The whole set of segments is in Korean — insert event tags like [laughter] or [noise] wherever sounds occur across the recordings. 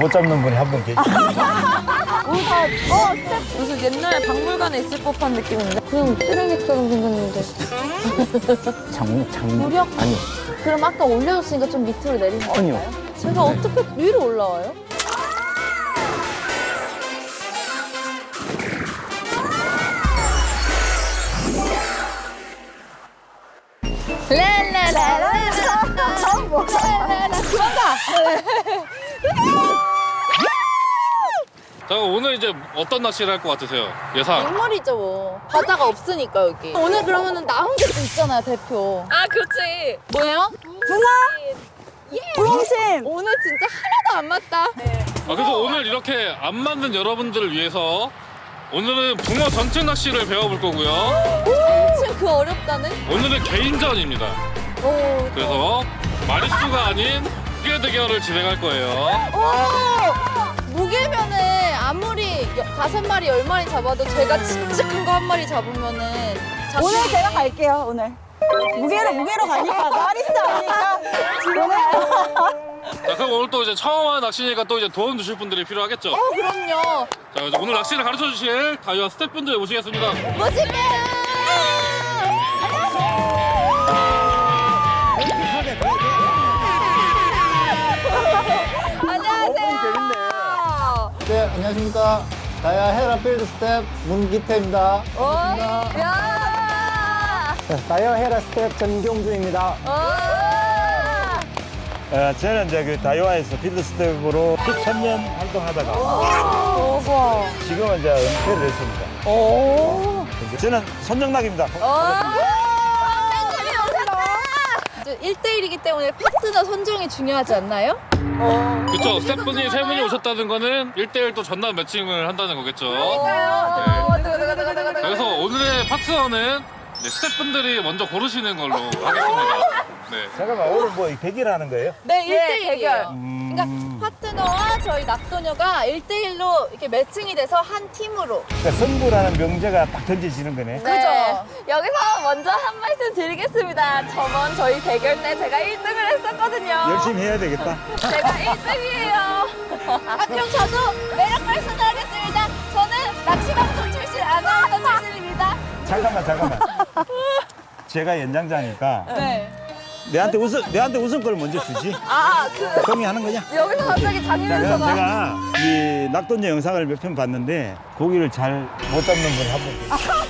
못 잡는 분이 한 분 계시죠. [laughs] 어, 무슨 옛날 박물관에 있을 법한 느낌인데? 그냥 쓰레기처럼 생겼는데. 장, 장. 무력? 아니, 그럼 아까 올려줬으니까 좀 밑으로 내리는 건가요? 아니요. 제가 어떻게 위로 올라와요? 자 오늘 이제 어떤 낚시를 할 것 같으세요? 예상. 맹물이죠 뭐. 바다가 없으니까 여기. 오늘 그러면은 나온 게 있잖아요 대표. 아 그렇지. 뭐예요? 부롱심 오늘 진짜 하나도 안 맞다. 아, 그래서 오늘 이렇게 안 맞는 여러분들을 위해서 오늘은 붕어 전체 낚시를 배워볼 거고요. 지금 그 어렵다는? 오늘은 개인전입니다. 오. 그래서 마리수가 아닌 무게 대결을 진행할 거예요. 오! 무게면은 다섯 마리, 열 마리 잡아도 제가 진짜 큰 거 한 마리 잡으면은 자신- 오늘 제가 갈게요 오늘 무게로 무게로 가니까 나리스 아니니까 지금은 자, 그럼 오늘 또 이제 처음 하는 낚시니까 또 이제 도움 주실 분들이 필요하겠죠? 어, 그럼요. 자, 이제 오늘 낚시를 가르쳐 주실 다이와 스태프분들 모시겠습니다. 안녕하세요. 네, 안녕하십니까. 다야 헤라 필드 스텝 문기태입니다. 어? 야! 다야 헤라 스텝 전경주입니다. 어! 어, 저는 이제 그 다이와에서 필드 스텝으로 13년 활동하다가 어머. 지금은 이제 은퇴를 했습니다. 오. 저는 손정락입니다. 선생님이 오셨다! 1대1이기 때문에 파트너 선정이 중요하지 않나요? 그쵸? 스태프분이 세 분이 오셨다는 거는 1대1 또 전남 매칭을 한다는 거겠죠? 그러니까요. 그래서 오늘의 파트너는 이제 스태프분들이 먼저 고르시는 걸로 하겠습니다. 네. 잠깐만, 오늘 뭐 대결하는 거예요? 네, 1대1 대결. 음. 그러니까 파트너와 저희 낙도녀가 1대1로 이렇게 매칭이 돼서 한 팀으로. 그러니까 승부라는 명제가 딱 던져지는 거네. 그죠? 여기서 먼저 한 말씀 드리겠습니다. 저번 저희 대결 때 제가 1등을 했었거든요. 열심히 해야 되겠다. 제가 1등이에요. 아, 그럼 저도 매력 발산하겠습니다. 저는 낚시방송 출신 아나운서 출신입니다. 잠깐만, 잠깐만. 제가 연장자니까 네. 내한테 우승, 내한테 우승권을 먼저 주지. 아, 그 동의하는 거냐? 여기서 갑자기 자, 그럼 장윤서가 제가 이 낙돈녀 영상을 몇 편 봤는데 고기를 잘 못 잡는 분이 한분 계세요.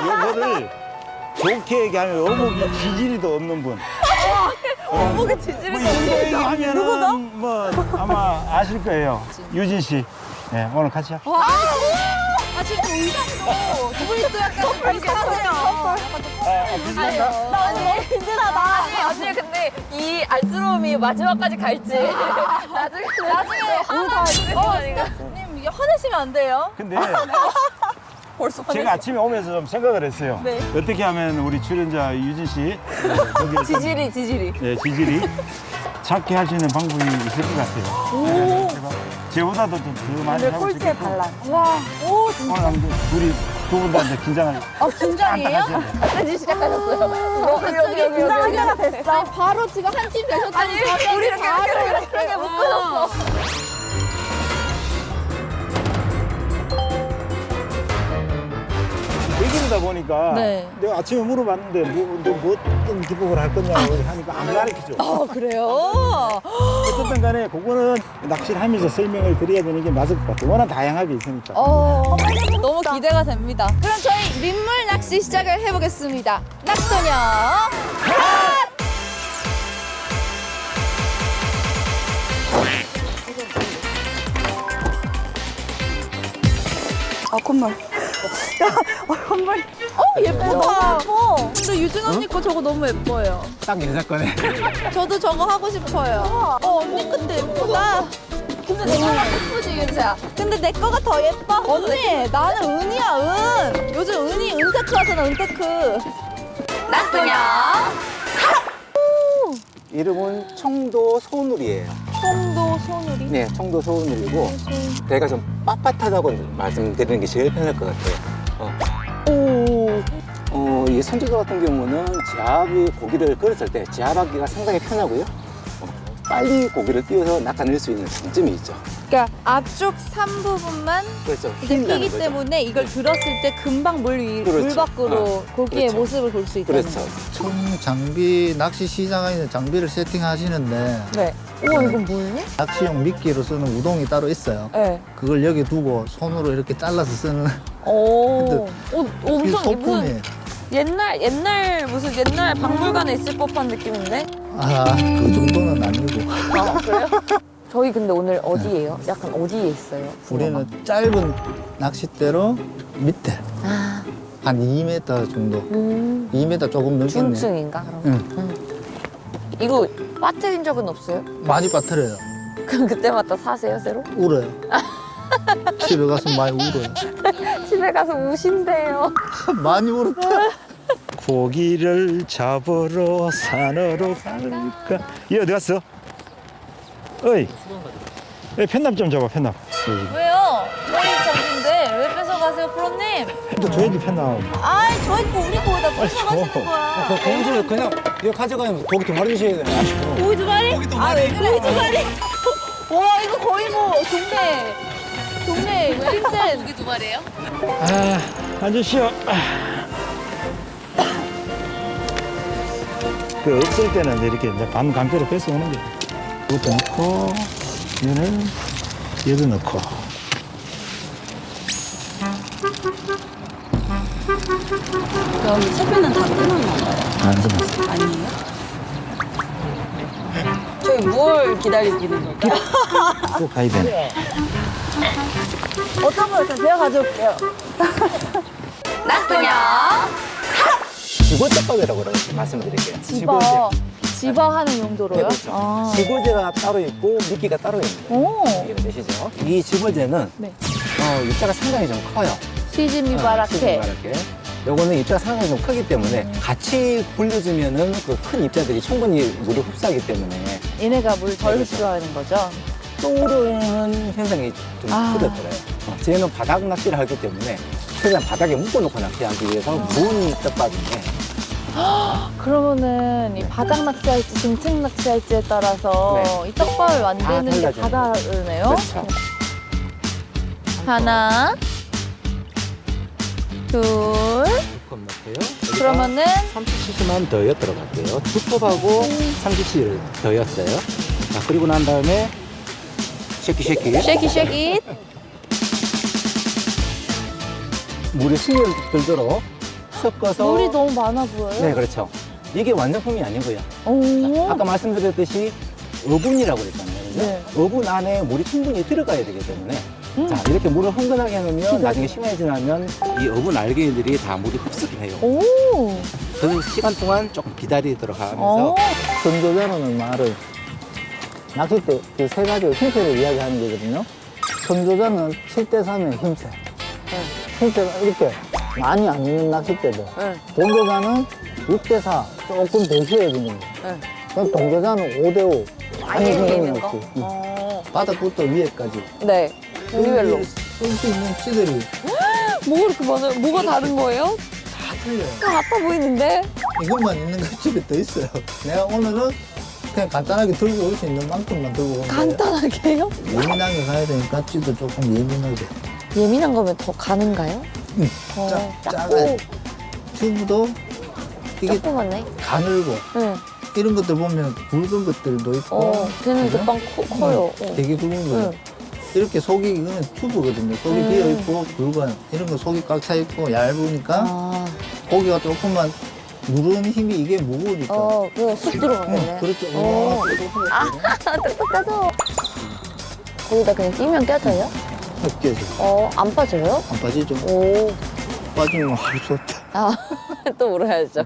이거를 좋게 얘기하면 어묵이 지지리도 없는 분. 어묵에 지지를 뭐 이거 얘기하면은 뭐 아마 아실 거예요. 유진 씨. 네, 오늘 같이 합시다. 와. 아, 지금 의상도 두 분이도 약간 비슷하세요. 아, 비슷한가? 나 오늘 너무 든든하다. 아니, 언니 근데 이 알쓰러움이 마지막까지 갈지. [laughs] 나중에 나중에 하나 어. 스님 이게 화내시면 안 돼요. 근데 [laughs] 벌써 제가 아침에 오면서 좀 생각을 했어요. 네. 어떻게 하면 우리 출연자 유진 씨, 네, 거기에 지지리 지지리. 네, 지질이 찾게 할 수 있는 방법이 있을 것 같아요. 제가 저보다도 좀더 많이 오늘 하고 꼴찌 싶고 반란 와, 오, 진짜. 오늘 한번 둘이 두분다 이제 긴장을 아, 긴장이에요? 하셔야 돼요. 이제 시작하셨어요. 여기 여기 여기 여기. 때가 됐어 아니, 바로 지금 한 팀 되셨다니. 아니 우리 이렇게 이렇게 이렇게 이렇게 묶어졌어. 얘기다 보니까 네. 내가 아침에 물어봤는데 뭐, 너 어떤 기법을 할 거냐고 하니까 안 가르쳐줘. 아, 그래요? 어쨌든 간에 그거는 낚시를 하면서 설명을 드려야 되는 게 맞을 것 같아요. 워낙 다양하게 있으니까. 어, 너무 기대가 됩니다. 그럼 저희 민물 낚시 시작을 해보겠습니다. 낙소녀. 아 콧물 야 아, 콧물 어, 예쁘다. 예뻐. 근데 유진 언니 거 저거 너무 예뻐요. 딱 여자 거네. 저도 저거 하고 싶어요. 어, 언니 것도 예쁘다. 근데 내 거가 예쁘지, 윤서야. 근데 내 거가 더 예뻐. 언니, 나는 은이야, 은. 요즘 은이 은테크 하잖아, 은테크. 낙도녀. 이름은 청도 소누리예요. 청도 소누리. 네, 청도 소누리고 배가 좀 빳빳하다고 말씀드리는 게 제일 편할 것 같아요. 어. 오. 어, 이 선조도 같은 경우는 지압이 고기를 걸었을 때 지압하기가 상당히 편하고요. 어, 빨리 고기를 띄워서 낚아낼 수 있는 장점이 있죠. 그러니까 앞쪽 산 부분만 그렇죠. 이제 피기 거죠. 때문에 이걸 들었을 때 금방 물, 위, 물 그렇죠. 밖으로 고기의 그렇죠. 모습을 볼 수 있다는 그렇죠. 거죠. 총 장비 낚시 시장에 있는 장비를 세팅하시는데 네. 우와 이건 뭐예요? 낚시용 미끼로 쓰는 우동이 따로 있어요. 네. 그걸 여기 두고 손으로 이렇게 잘라서 쓰는 오. [laughs] 오그 엄청 무슨 소품이에요. 옛날 옛날 무슨 옛날 박물관에 있을 법한 느낌인데? 아, 그 정도는 아니고. 아 그래요? [laughs] 저희 근데 오늘 어디예요? 약간 어디에 있어요? 우리는 짧은 낚싯대로 밑에 아, 한 2m 정도. 음. 2m 조금 넘겠네. 중증인가 그럼? 응. 이거 빠뜨린 적은 없어요? 많이 빠뜨려요. 그럼 그때마다 사세요 새로? 울어요. 집에 가서 많이 울어요. [laughs] 집에 가서 우신대요. [laughs] 많이 울었다. 고기를 잡으러 산으로 갈까? 얘 어디 갔어? 어이. 에 편납 좀 줘봐 편납. 여기. 왜요? 저희 저기인데 왜 뺏어가세요, 프로님? 또 줘야지 편납. 아이, 저희 거 우리 거다 뺏어가시는 줘. 거야. 공주를 그냥 이거 가져가면 고기 두 마리 주셔야 돼요. 고기 두 마리? 아, 왜 그래? 고기 두 마리? 와, 이거 거의 뭐 동네 동네 찐센. 고기 두 마리예요? 아, 앉으시오. 그 없을 때는 이제 이렇게 이제 반 강제로 뺏어오는 거예요. 이것도 넣고, 얘는 얘도 넣고. 여기 채비는 다 끊었나봐요. 안 끊었어. 아니에요? 저희 뭘 기다리기는 걸까요? 또 가야 되네. 어떤 거 일단 제가 가져올게요. 지고제법이라고 말씀드릴게요. 집어. 집어 하는 용도로요? 네, 그렇죠. 아. 지고제가 따로 있고 미끼가 따로 있는 거예요. 오. 이해되시죠? 이 지고제는 네. 어, 입자가 상당히 좀 커요. 시즈미 어, 바라케. 요거는 입자가 상당히 좀 크기 때문에 같이 굴려주면은 그 큰 입자들이 충분히 물을 흡수하기 때문에 얘네가 물덜 네, 그렇죠. 흡수하는 거죠? 떠오르는 현상이 좀 아. 크더라고요. 어, 쟤는 바닥 낚시를 하기 때문에 최대한 바닥에 묶어놓고 낚시하기 위해서 무은 떡밥인데 그러면은 이 바닥 낚시할지 중층 낚시할지에 따라서 네. 이 떡밥을 만드는 게다 거죠. 다르네요. 그렇죠. 하나, 둘. 넣고요. 그러면은 30cc만 더엿 들어갈게요. 두 컵하고 30cc를 더 엿어요. 자, 그리고 난 다음에 쉐키 쉐키. 쉐키 쉐키. 물이 스며들도록 섞어서 물이 너무 많아 보여요. 네, 그렇죠. 이게 완성품이 아니고요. 오. 아까 말씀드렸듯이 어분이라고 그랬잖아요. 그죠? 네. 어분 안에 물이 충분히 들어가야 되기 때문에 음. 자 이렇게 물을 흥건하게 해놓으면 나중에 시간이 지나면 이 어분 알갱이들이 다 물이 흡수를 해요. 오. 그 시간 동안 조금 기다리도록 하면서 오. 선조자라는 말을 낚싯대 그 세 가지 힘세를 이야기하는 거거든요. 선조자는 7대 3의 힘세. 힘세가 이렇게 많이 안 있는 낚싯대들. 네. 동조자는 6대 4 조금 더 쉬어지는 거예요. 네. 그럼 동조자는 5대 5 많이 힘이 힘든 있는 거? 낚시. 응. 어. 바닥부터 위에까지. 네. 부리별로. 쓸수 있는 찌들이 뭐가 이렇게 많아요? 뭐가 다른 거예요? 다 틀려요. 다 같아 보이는데? 이것만 있는 거 집에 더 있어요. 내가 오늘은 그냥 간단하게 들고 올 수 있는 만큼만 들고 온 거예요. 간단하게요? 예민하게 가야 되니까 찌도 조금 예민하게. 예민한 거면 더 가는가요? 응. 어, 짜, 작아요. 튜브도 이게 조그맣네. 가늘고 응. 이런 것들 보면 굵은 것들도 있고 어, 걔는 그죠? 금방 커, 커요. 어. 되게 굵은 거예요. 응. 이렇게 속이 이거는 튜브거든요. 속이 음. 비어 있고 굵어요. 이런 거 속이 꽉 차 있고 얇으니까 아, 고기가 조금만 누르는 힘이 이게 무거우니까. 어, 그거 쑥 응, 들어가겠네. 그렇죠. 어. 아, [laughs] 똑똑하죠? 거기다 그냥 끼면 껴져요? 헛개죠. 어, 안 빠져요? 안 빠지죠. 오. 빠지면 할수 없다. 아, [laughs] 또 물어야죠.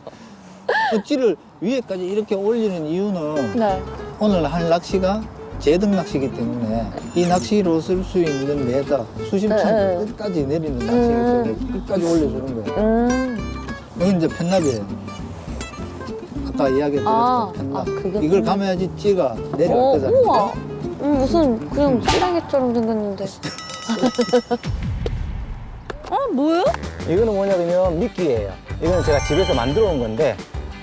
그 찌를 위에까지 이렇게 올리는 이유는 네. 오늘 할 낚시가 제등 낚시이기 때문에 이 낚시로 쓸 수 있는 매다 수심층 네, 네. 끝까지 내리는 낚시이기 때문에 끝까지 올려주는 거예요. 음. 여기 이제 편납이에요. 아까 이야기했던 아, 편납. 아, 그게 이걸. 가면야지 찌가 내려갈 어, 거잖아요. 우와. 음, 무슨 그냥 찌랑이처럼 생겼는데. [laughs] 어, 뭐요? 이거는 뭐냐면 미끼예요. 이거는 제가 집에서 만들어 온 건데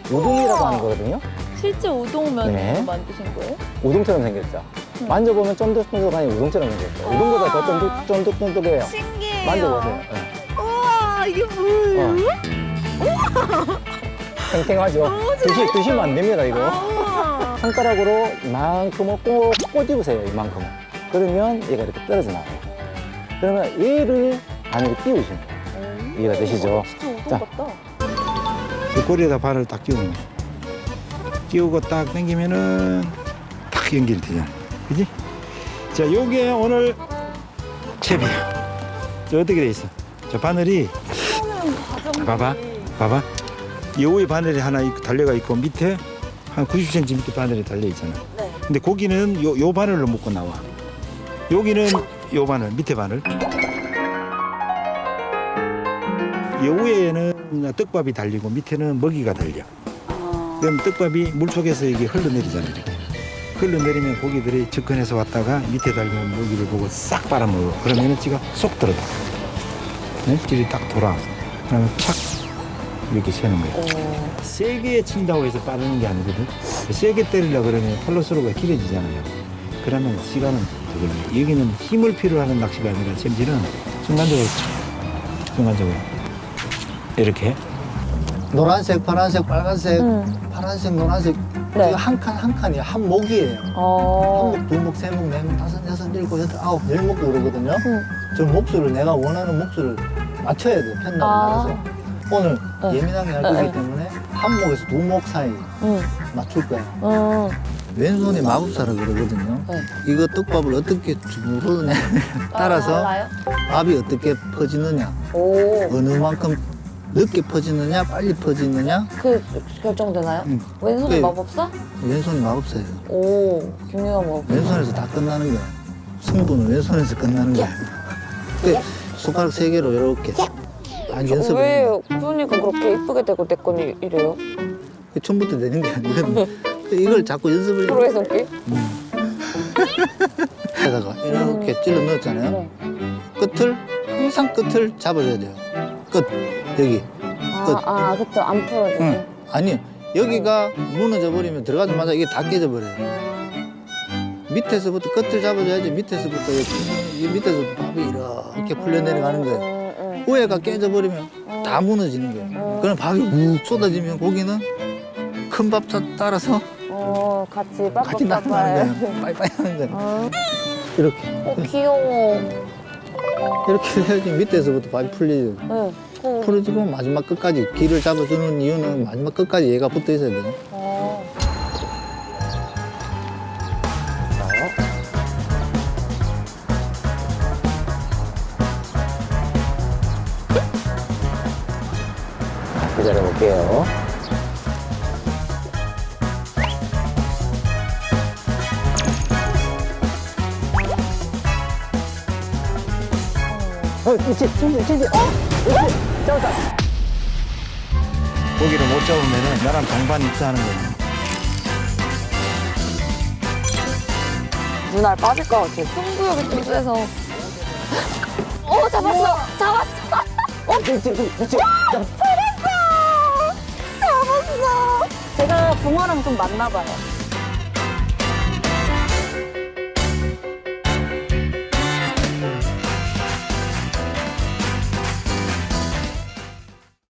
우동이라고 하는 거거든요. 실제 우동면으로 네. 만드신 거예요? 우동처럼 생겼죠. 만져보면 쫀득쫀득하니 우동처럼 생겼죠. 우동보다 더 쫀득, 쫀득쫀득해요. 신기해요. 만져보세요. 네. 우와 이게 뭐예요? 어. 탱탱하죠. 드시, 드시면 안 됩니다, 이거. 우와. 손가락으로 이만큼을 꼭 꼬집으세요, 이만큼은. 그러면 얘가 이렇게 떨어져 나와요. 그러면 얘를 안으로 끼우시면 돼요. 이해가 되시죠? 진짜 우동 자. 같다. 이 꼬리에다 바늘 딱 끼우는 거야. 끼우고 딱 당기면은 딱 연결이 되잖아. 그지? 자, 요게 오늘 챕이야. 저 어떻게 돼 있어? 저 바늘이 봐봐. 봐봐. 요 위에 바늘이 하나 있- 달려가 있고 밑에 한 90cm 밑에 바늘이 달려 있잖아. 네. 근데 고기는 요, 요 바늘로 묶고 나와. 여기는 요 바늘, 밑에 바늘. 요 위에는 떡밥이 달리고 밑에는 먹이가 달려. 그럼 떡밥이 물 속에서 이게 흘러내리잖아 이렇게. 흘러내리면 고기들이 접근해서 왔다가 밑에 달리는 먹이를 보고 싹 빨아먹어. 그러면은 지가 쏙 들어가. 네? 길이 딱 돌아. 그러면 착 이렇게 새는 거야. 세게 친다고 해서 빠르는 게 아니거든. 세게 때리려 그러면 팔로스로가 길어지잖아요. 그러면 시간은 저걸로. 여기는 힘을 필요로 하는 낚시가 아니라 챔질은 순간적으로 착, 순간적으로 이렇게 노란색, 파란색, 빨간색, 음. 파란색, 노란색. 네. 한 칸 한 칸이 한 목이에요. 어. 한 목, 두 목, 세 목, 네 목, 다섯, 여섯, 일곱, 여덟, 아홉, 열목 그러거든요. 음. 저 목수를 내가 원하는 목수를 맞춰야 돼요. 편단을 아. 따라서. 오늘 네. 예민하게 할 네, 거기 네. 때문에 한 목에서 두 목 사이 음. 맞출 거예요. 음. 왼손이 마법사라 그러거든요. 네. 이거 떡밥을 어떻게 주르느냐 [laughs] 따라서 달라요? 밥이 어떻게 퍼지느냐, 오. 어느 만큼 늦게 퍼지느냐, 빨리 퍼지느냐, 그 결정되나요? 음. 왼손이 네. 마법사? 왼손이 마법사예요. 오. 김유아 마법사. 왼손에서 다 끝나는 거야. 승부는 왼손에서 끝나는 거야. 그 손가락 세 개로 이렇게 딱 연습을. 왜. 손이가 그렇게 이쁘게 되고 내 건 이래요? 그 처음부터 되는 게 아니거든. [laughs] 이걸 자꾸 연습을 해요. 프로의 손길? 에다가 이렇게 찔러 넣었잖아요. 네. 끝을 항상 끝을 잡아줘야 돼요. 끝 여기. 끝. 아, 아, 그쵸. 안 풀어지게. 응. 아니 여기가 무너져 버리면 들어가자마자 이게 다 깨져 버려요. 밑에서부터 끝을 잡아줘야지 밑에서부터 여기, 이 밑에서부터 밥이 이렇게 풀려 내려가는 거예요. 음, 음. 위에가 깨져 버리면 다 무너지는 거예요. 그럼 밥이 욱 쏟아지면 고기는 큰 밥 따라서 어, 같이 같이 나가는 빠빠빠빠요. 거예요. 빠이빠이 하는 거예요. 어, 이렇게 어, 귀여워. 이렇게 해야지 밑에서부터 밥이 풀리죠. 네. 어, 풀어지고 마지막 끝까지 길을 잡아주는 이유는 마지막 끝까지 얘가 붙어 있어야 돼요. 어. 기다려 볼게요. 어, 이치, 진지, 진지. 어? 이치, 잡았다. 고기를 못 잡으면은 나랑 동반 입사하는 거야. 눈알 빠질 것 같아. 승부욕이 좀 세서. 어, 잡았어. 잡았어. 어, 그렇지, 그렇지. 제가 붕어랑 좀 맞나 봐요.